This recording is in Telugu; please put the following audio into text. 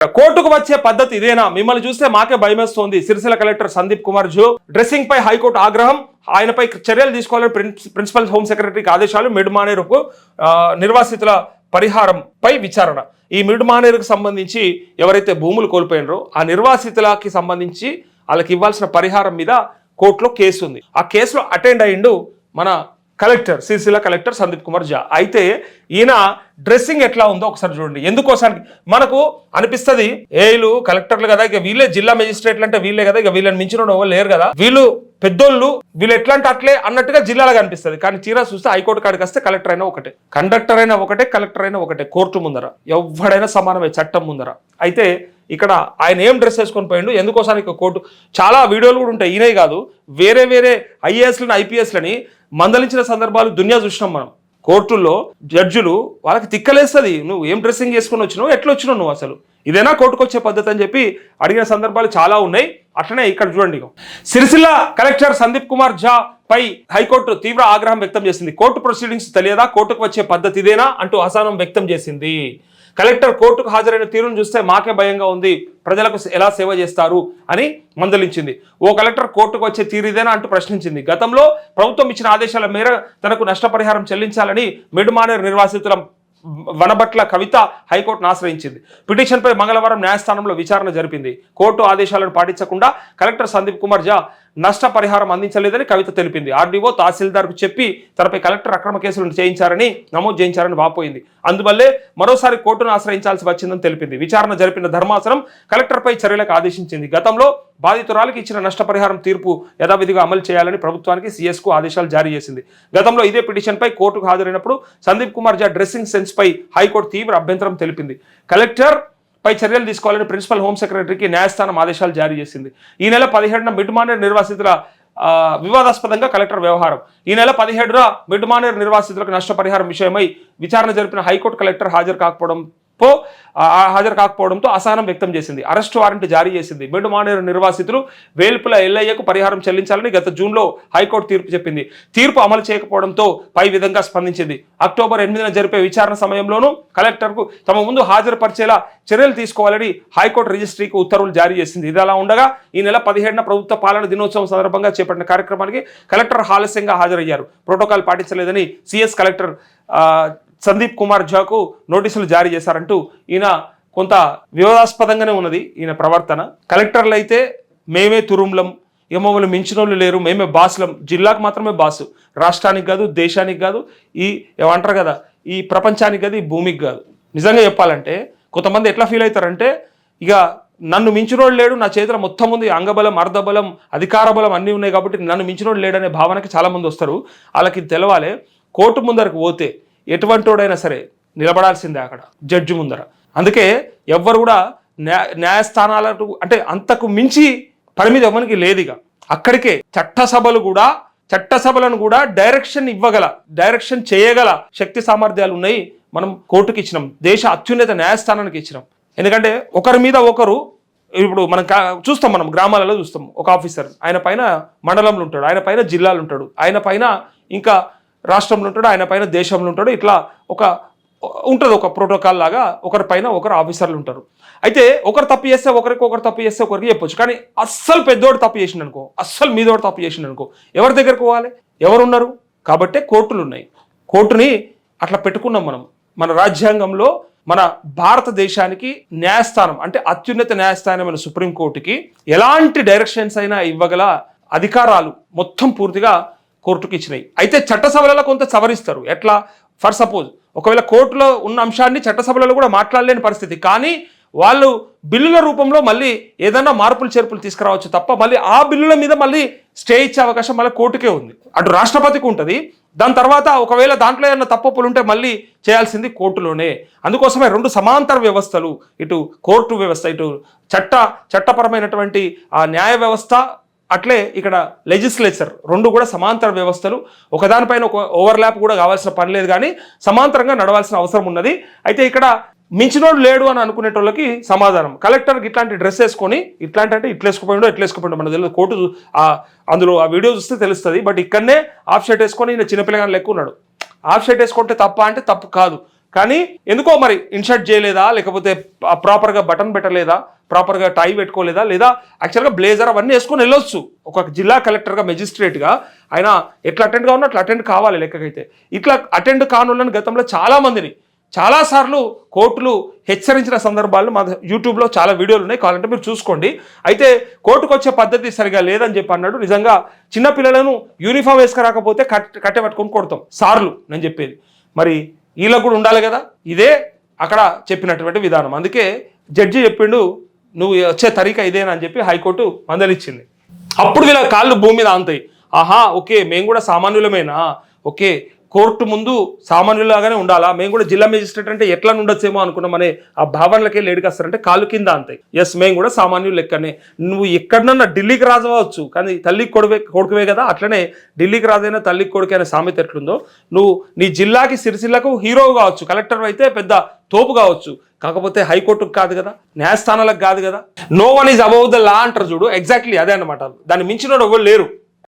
కోర్టుకు వచ్చే పద్ధతి ఇదేనా? మిమ్మల్ని చూస్తే మాకే భయమేస్తోంది. సిరిసిల్ల కలెక్టర్ సందీప్ కుమార్ జో డ్రెస్సింగ్ పై హైకోర్టు ఆగ్రహం ఆయనపై చర్యలు తీసుకోవాలని ప్రిన్సిపల్ హోమ్ సెక్రటరీకి ఆదేశాలు మిడ్ మానేరుకు నిర్వాసితుల పరిహారంపై విచారణ. ఈ మిడ్ మానేరుకు సంబంధించి ఎవరైతే భూములు కోల్పోయినరో ఆ నిర్వాసితులకి సంబంధించి వాళ్ళకి ఇవ్వాల్సిన పరిహారం మీద కోర్టులో కేసు ఉంది ఆ కేసులో అటెండ్ అయ్యిండు మన కలెక్టర్ సిరిసిల్ల కలెక్టర్ సందీప్ కుమార్ జా. అయితే ఈయన డ్రెస్సింగ్ ఎట్లా ఉందో ఒకసారి చూడండి. ఎందుకోసానికి మనకు అనిపిస్తుంది ఏలు కలెక్టర్లు కదా ఇక వీళ్ళే జిల్లా మెజిస్ట్రేట్లు అంటే వీళ్ళే కదా ఇక వీళ్ళని మించిన వాళ్ళు లేరు కదా. వీళ్ళు పెద్దోళ్ళు వీళ్ళు ఎట్లా అంటే అట్లే అన్నట్టుగా జిల్లాలో కనిపిస్తుంది కానీ తీరా చూస్తే హైకోర్టు కాడికి వస్తే కలెక్టర్ అయినా ఒకటే. కండక్టర్ అయినా ఒకటే కలెక్టర్ అయినా ఒకటే. కోర్టు ముందర. ఎవడైనా సమానమే చట్టం ముందర. అయితే ఇక్కడ ఆయన ఏం డ్రెస్ వేసుకొని పోయిండు? ఎందుకోసానికి కోర్టు చాలా వీడియోలు కూడా ఉంటాయి. ఈయనే కాదు. వేరే వేరే ఐఏఎస్లని ఐపీఎస్లని మందలించిన సందర్భాలు దునియా చూసినాం మనం. కోర్టుల్లో జడ్జులు వాళ్ళకి తిక్కలేస్తుంది. నువ్వు ఏం డ్రెస్సింగ్ చేసుకొని వచ్చినావు? ఎట్లా వచ్చినావు నువ్వు అసలు? ఇదేనా కోర్టుకు వచ్చే పద్ధతి? అని చెప్పి అడిగిన సందర్భాలు చాలా ఉన్నాయి. అట్లనే ఇక్కడ చూడండి సిరిసిల్ల కలెక్టర్ సందీప్ కుమార్ ఝా పై హైకోర్టు తీవ్ర ఆగ్రహం వ్యక్తం చేసింది. కోర్టు ప్రొసీడింగ్స్ తెలియదా? కోర్టుకు వచ్చే పద్ధతి ఇదేనా? అంటూ అసహనం వ్యక్తం చేసింది. కలెక్టర్ కోర్టుకు హాజరైన తీరును చూస్తే మాకే భయంగా ఉంది. ప్రజలకు ఎలా సేవ చేస్తారు అని మందలించింది. ఓ కలెక్టర్ కోర్టుకు వచ్చే తీరిదేనా అంటూ ప్రశ్నించింది. గతంలో ప్రభుత్వం ఇచ్చిన ఆదేశాల మేర తనకు నష్టపరిహారం చెల్లించాలని మిడ్మానేర్ నిర్వాసితుల వనబట్ల కవిత హైకోర్టును ఆశ్రయించింది. పిటిషన్పై మంగళవారం న్యాయస్థానంలో విచారణ జరిపింది. కోర్టు ఆదేశాలను పాటించకుండా కలెక్టర్ సందీప్ కుమార్ జా నష్టపరిహారం అందించలేదని కవిత తెలిపింది. ఆర్డీఓ తహసీల్దార్కు చెప్పి తనపై కలెక్టర్ అక్రమ కేసులు చేయించారని నమోదు చేయించారని వాపోయింది. అందువల్లే మరోసారి కోర్టును ఆశ్రయించాల్సి వచ్చిందని తెలిపింది. విచారణ జరిపిన ధర్మాసనం కలెక్టర్పై చర్యలకు ఆదేశించింది. గతంలో బాధితురాలికి ఇచ్చిన నష్టపరిహారం తీర్పు యథావిధిగా అమలు చేయాలని ప్రభుత్వానికి సీఎస్కు ఆదేశాలు జారీ చేసింది. గతంలో ఇదే పిటిషన్పై కోర్టుకు హాజరైనప్పుడు సందీప్ కుమార్ జా డ్రెస్సింగ్ సెన్స్పై హైకోర్టు తీవ్ర అభ్యంతరం తెలిపింది. కలెక్టర్ పై చర్యలు తీసుకోవాలని ప్రిన్సిపల్ హోమ్ సెక్రటరీకి న్యాయస్థానం ఆదేశాలు జారీ చేసింది. ఈ నెల పదిహేడున మిడ్ మానేర్ నిర్వాసితుల వివాదాస్పదంగా కలెక్టర్ వ్యవహారం. ఈ నెల పదిహేడున మిడ్ మానేర్ నిర్వాసితులకు నష్టపరిహారం విషయమై విచారణ జరిపిన హైకోర్టు కలెక్టర్ హాజరు కాకపోవడం పో హాజరు కాకపోవడంతో అసహనం వ్యక్తం చేసింది. అరెస్ట్ వారెంట్ జారీ చేసింది. మిడ్ మానేరు నిర్వాసితులు వేల్పుల ఎల్ఐఏకు పరిహారం చెల్లించాలని గత జూన్లో హైకోర్టు తీర్పు చెప్పింది. తీర్పు అమలు చేయకపోవడంతో పై విధంగా స్పందించింది. అక్టోబర్ ఎనిమిదిన జరిపే విచారణ సమయంలోనూ కలెక్టర్కు తమ ముందు హాజరుపరిచేలా చర్యలు తీసుకోవాలని హైకోర్టు రిజిస్ట్రీకి ఉత్తర్వులు జారీ చేసింది. ఇది అలా ఉండగా ఈ నెల పదిహేడున ప్రభుత్వ పాలన దినోత్సవం సందర్భంగా చేపట్టిన కార్యక్రమానికి కలెక్టర్ ఆలస్యంగా హాజరయ్యారు. ప్రోటోకాల్ పాటించలేదని సిఎస్ కలెక్టర్ సందీప్ కుమార్ ఝాకు నోటీసులు జారీ చేశారంటూ ఈయన కొంత వివాదాస్పదంగానే ఉన్నది ఈయన ప్రవర్తన. కలెక్టర్లు అయితే మేమే తురుంలం ఏమోలు మించినోళ్ళు లేరు మేమే బాసులం జిల్లాకు మాత్రమే బాసు రాష్ట్రానికి కాదు దేశానికి కాదు ఈ ఏమంటారు కదా ఈ ప్రపంచానికి కాదు ఈ భూమికి కాదు. నిజంగా చెప్పాలంటే కొంతమంది ఎట్లా ఫీల్ అవుతారంటే ఇక నన్ను మించినోడు లేడు నా చేతిలో మొత్తం ఉంది అంగబలం అర్ధబలం అధికార బలం అన్నీ ఉన్నాయి కాబట్టి నన్ను మించినోడు లేడనే భావనకి చాలామంది వస్తారు. వాళ్ళకి తెలవాలి కోర్టు ముందరకు పోతే ఎటువంటోడైనా సరే నిలబడాల్సిందే అక్కడ జడ్జి ముందర. అందుకే ఎవ్వరు కూడా న్యాయ న్యాయస్థానాలకు అంటే అంతకు మించి పరిమితి ఎవరికి లేదు ఇక అక్కడికే చట్టసభలు కూడా చట్టసభలను కూడా డైరెక్షన్ ఇవ్వగల డైరెక్షన్ చేయగల శక్తి సామర్థ్యాలు ఉన్నాయి మనం కోర్టుకి ఇచ్చినాం దేశ అత్యున్నత న్యాయస్థానానికి ఇచ్చినాం. ఎందుకంటే ఒకరి మీద ఒకరు ఇప్పుడు మనం చూస్తాం మనం గ్రామాలలో చూస్తాం ఒక ఆఫీసర్ ఆయన పైన మండలంలో ఉంటాడు ఆయన పైన జిల్లాలు ఉంటాడు ఆయన పైన ఇంకా రాష్ట్రంలో ఉంటాడు ఆయన పైన దేశంలో ఉంటాడు. ఇట్లా ఒక ఉంటుంది ఒక ప్రోటోకాల్ లాగా ఒకరి పైన ఒకరు ఆఫీసర్లు ఉంటారు. అయితే ఒకరు తప్పు చేస్తే ఒకరికి ఒకరు తప్పు చేస్తే ఒకరికి చెప్పొచ్చు. కానీ అస్సలు పెద్దోడు తప్పు చేసిండు అనుకో అస్సలు మీదోడు తప్పు చేసిండు అనుకో ఎవరి దగ్గరకు పోవాలి? ఎవరు ఉన్నారు కాబట్టే కోర్టులు ఉన్నాయి. కోర్టుని అట్లా పెట్టుకున్నాం మనం. మన రాజ్యాంగంలో మన భారతదేశానికి న్యాయస్థానం అంటే అత్యున్నత న్యాయస్థానమైన సుప్రీంకోర్టుకి ఎలాంటి డైరెక్షన్స్ అయినా ఇవ్వగల అధికారాలు మొత్తం పూర్తిగా కోర్టుకి ఇచ్చినాయి అయితే చట్టసభలలో కొంత సవరిస్తారు. ఎట్లా? ఫర్ సపోజ్ ఒకవేళ కోర్టులో ఉన్న అంశాన్ని చట్టసభలలో కూడా మాట్లాడలేని పరిస్థితి. కానీ వాళ్ళు బిల్లుల రూపంలో మళ్ళీ ఏదైనా మార్పులు చేర్పులు తీసుకురావచ్చు తప్ప మళ్ళీ ఆ బిల్లుల మీద మళ్ళీ స్టే ఇచ్చే అవకాశం మళ్ళీ కోర్టుకే ఉంది. అటు రాష్ట్రపతికి ఉంటుంది. దాని తర్వాత ఒకవేళ దాంట్లో ఏమైనా తప్పులు ఉంటే మళ్ళీ చేయాల్సింది కోర్టులోనే. అందుకోసమే రెండు సమాంతర వ్యవస్థలు ఇటు కోర్టు వ్యవస్థ ఇటు చట్ట చట్టపరమైనటువంటి ఆ న్యాయ వ్యవస్థ అట్లే ఇక్కడ లెజిస్లేచర్ రెండు కూడా సమాంతర వ్యవస్థలు. ఒకదానిపైన ఒక ఓవర్లాప్ కూడా కావాల్సిన పని లేదు కానీ సమాంతరంగా నడవాల్సిన అవసరం ఉన్నది. అయితే ఇక్కడ మించినోడు లేడు అని అనుకునేటోళ్ళకి సమాధానం. కలెక్టర్కి ఇట్లాంటి డ్రెస్ వేసుకొని ఇట్లాంటి అంటే ఇట్లా వేసుకుపోయిండో ఇట్లా వేసుకుపోయిండో మన తెలియదు. కోర్టు అందులో ఆ వీడియో చూస్తే తెలుస్తుంది. బట్ ఇక్కడనే ఆఫ్ షర్ట్ వేసుకొని ఈయన చిన్నపిల్లగాని లెక్క ఉన్నాడు. ఆఫ్ షర్ట్ వేసుకుంటే తప్ప అంటే తప్పు కాదు. కానీ ఎందుకో మరి ఇన్షర్ట్ చేయలేదా? లేకపోతే ప్రాపర్గా బటన్ పెట్టలేదా? ప్రాపర్గా టై పెట్టుకోలేదా? లేదా యాక్చువల్గా బ్లేజర్ అవన్నీ వేసుకొని వెళ్ళొచ్చు. ఒక జిల్లా కలెక్టర్గా మెజిస్ట్రేట్గా ఆయన ఎట్లా అటెండ్గా ఉన్నా అట్లా అటెండ్ కావాలి లెక్కకైతే. ఇట్లా అటెండ్ కానులని గతంలో చాలామందిని చాలాసార్లు కోర్టులు హెచ్చరించిన సందర్భాలు మా యూట్యూబ్లో చాలా వీడియోలు ఉన్నాయి. కావాలంటే మీరు చూసుకోండి. అయితే కోర్టుకు వచ్చే పద్ధతి సరిగా లేదని చెప్పి అన్నాడు. నిజంగా చిన్నపిల్లలను యూనిఫామ్ వేసుకురాకపోతే కట్ కట్టె పట్టుకొని కొడతాం. సార్లు నేను చెప్పేది. మరి వీళ్ళకు కూడా ఉండాలి కదా? ఇదే అక్కడ చెప్పినటువంటి విధానం. అందుకే జడ్జి చెప్పిండు నువ్వు వచ్చే తరీఖ ఇదేనా అని చెప్పి హైకోర్టు మందలిచ్చింది. అప్పుడు వీళ్ళ కాళ్ళు భూమి మీద ఆంతాయి. ఆహా ఓకే మేము కూడా సామాన్యులమేనా? ఓకే కోర్టు ముందు సామాన్యులాగానే ఉండాలా? మేము కూడా జిల్లా మేజిస్ట్రేట్ అంటే ఎట్లా ఉండొచ్చేమో అనుకున్నామనే ఆ భావనలకే లేడికొస్తారంటే కాళ్ళు కింద అంతాయి ఎస్ మేము కూడా సామాన్యులు లెక్కనే. నువ్వు ఎక్కడన్నా ఢిల్లీకి రాజవచ్చు కానీ తల్లికి కొడువే కొడుకువే కదా అట్లనే ఢిల్లీకి రాజైనా తల్లికి కొడుకు అనే సామెత ఎట్లుందో. నువ్వు నీ జిల్లాకి సిరిసిల్లకు హీరో కావచ్చు కలెక్టర్ అయితే పెద్ద తోపు కావచ్చు. కాకపోతే హైకోర్టుకు కాదు కదా న్యాయస్థానాలకు కాదు కదా. No one is above the law అంటారు చూడు ఎగ్జాక్ట్లీ అదే అన్నమాట. దాన్ని మించిన ఎవరు లేరు.